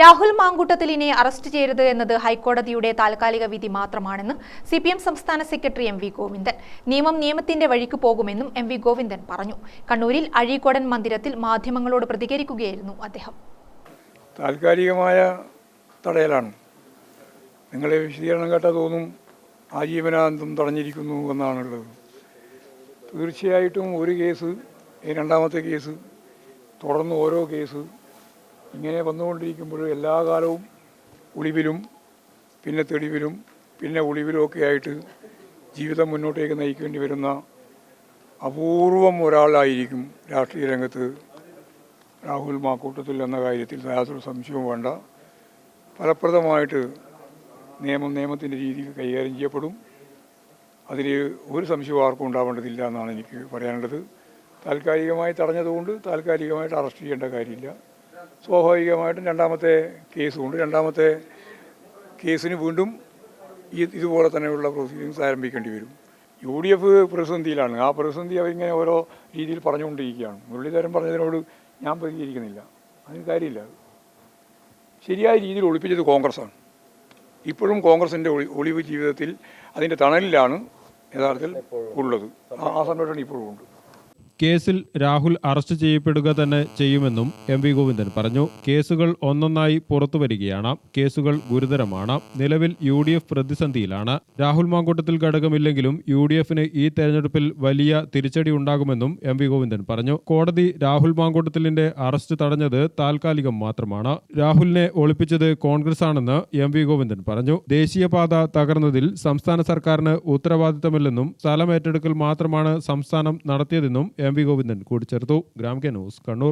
Rahul മാങ്കൂട്ടത്തിലിനെ arrest ചെയ്യരുത് എന്നത് ഹൈക്കോടതിയുടെ താൽക്കാലിക വിധി മാത്രമാണെന്ന് സി പി എം സംസ്ഥാന സെക്രട്ടറി എം വി ഗോവിന്ദൻ. നിയമം നിയമത്തിന്റെ വഴിക്ക് പോകുമെന്നും എം വി ഗോവിന്ദൻ പറഞ്ഞു. കണ്ണൂരിൽ അഴീക്കോടൻ മന്ദിരത്തിൽ മാധ്യമങ്ങളോട് പ്രതികരിക്കുകയായിരുന്നു അദ്ദേഹം. താൽക്കാലികമായ തടയലാണ്. നിങ്ങളെ വിശദീകരണം കേട്ടാൽ തോന്നും ആജീവനാന്തം തടഞ്ഞിരിക്കുന്നു എന്നാണുള്ളത്. തീർച്ചയായിട്ടും ഒരു കേസ് രണ്ടാമത്തെ കേസ് തുടർന്ന് ഓരോ കേസ് ഇങ്ങനെ വന്നുകൊണ്ടിരിക്കുമ്പോൾ എല്ലാ കാലവും ഒളിവിലും പിന്നെ തെളിവിലും പിന്നെ ഒളിവിലും ഒക്കെ ആയിട്ട് ജീവിതം മുന്നോട്ടേക്ക് നയിക്കേണ്ടി വരുന്ന അപൂർവം ഒരാളായിരിക്കും രാഷ്ട്രീയ രംഗത്ത് രാഹുൽ മാക്കൂട്ടത്തിൽ എന്ന കാര്യത്തിൽ യാതൊരു സംശയവും വേണ്ട. ഫലപ്രദമായിട്ട് നിയമം നിയമത്തിന്റെ രീതിയിൽ കൈകാര്യം ചെയ്യപ്പെടും. അതിൽ ഒരു സംശയവും ആർക്കും ഉണ്ടാവേണ്ടതില്ല എന്നാണ് എനിക്ക് പറയാനുള്ളത്. താൽക്കാലികമായി തടഞ്ഞതുകൊണ്ട് താൽക്കാലികമായിട്ട് അറസ്റ്റ് ചെയ്യേണ്ട കാര്യമില്ല. സ്വാഭാവികമായിട്ടും രണ്ടാമത്തെ കേസുമുണ്ട്. രണ്ടാമത്തെ കേസിന് വീണ്ടും ഈ ഇതുപോലെ തന്നെയുള്ള പ്രൊസീഡിങ്സ് ആരംഭിക്കേണ്ടി വരും. യു ഡി എഫ് പ്രതിസന്ധിയിലാണ്. ആ പ്രതിസന്ധി അവരിങ്ങനെ ഓരോ രീതിയിൽ പറഞ്ഞുകൊണ്ടിരിക്കുകയാണ്. മുരളീധരൻ പറഞ്ഞതിനോട് ഞാൻ പ്രതികരിക്കുന്നില്ല. അതിന് കാര്യമില്ല. ശരിയായ രീതിയിൽ ഒളിപ്പിച്ചത് കോൺഗ്രസ്സാണ്. ഇപ്പോഴും കോൺഗ്രസിന്റെ ഒളി ഒളിവ് ജീവിതത്തിൽ അതിന്റെ തണലിലാണ് യഥാർത്ഥത്തിൽ ഉള്ളത്. ആ സംരക്ഷണം ഇപ്പോഴും ഉണ്ട്. കേസിൽ രാഹുൽ അറസ്റ്റ് ചെയ്യപ്പെടുക തന്നെ ചെയ്യുമെന്നും എം വി ഗോവിന്ദൻ പറഞ്ഞു. കേസുകൾ ഒന്നൊന്നായി പുറത്തുവരികയാണ് കേസുകൾ ഗുരുതരമാണ്. നിലവിൽ യു ഡി എഫ് പ്രതിസന്ധിയിലാണ്. രാഹുൽ മാങ്കൂട്ടത്തിൽ ഘടകമില്ലെങ്കിലും യു ഡി എഫിന് ഈ തെരഞ്ഞെടുപ്പിൽ വലിയ തിരിച്ചടി ഉണ്ടാകുമെന്നും എം വി ഗോവിന്ദൻ പറഞ്ഞു. കോടതി രാഹുൽ മാങ്കൂട്ടത്തിലിന്റെ അറസ്റ്റ് തടഞ്ഞത് താൽക്കാലികം മാത്രമാണ്. രാഹുലിനെ ഒളിപ്പിച്ചത് കോൺഗ്രസ് ആണെന്ന് എം വി ഗോവിന്ദൻ പറഞ്ഞു. ദേശീയപാത തകർന്നതിൽ സംസ്ഥാന സർക്കാരിന് ഉത്തരവാദിത്തമില്ലെന്നും സ്ഥലം ഏറ്റെടുക്കൽ മാത്രമാണ് സംസ്ഥാനം നടത്തിയതെന്നും എം വി ഗോവിന്ദൻ കൂട്ടിച്ചേർത്തു ഗ്രാമിക ന്യൂസ് കണ്ണൂർ.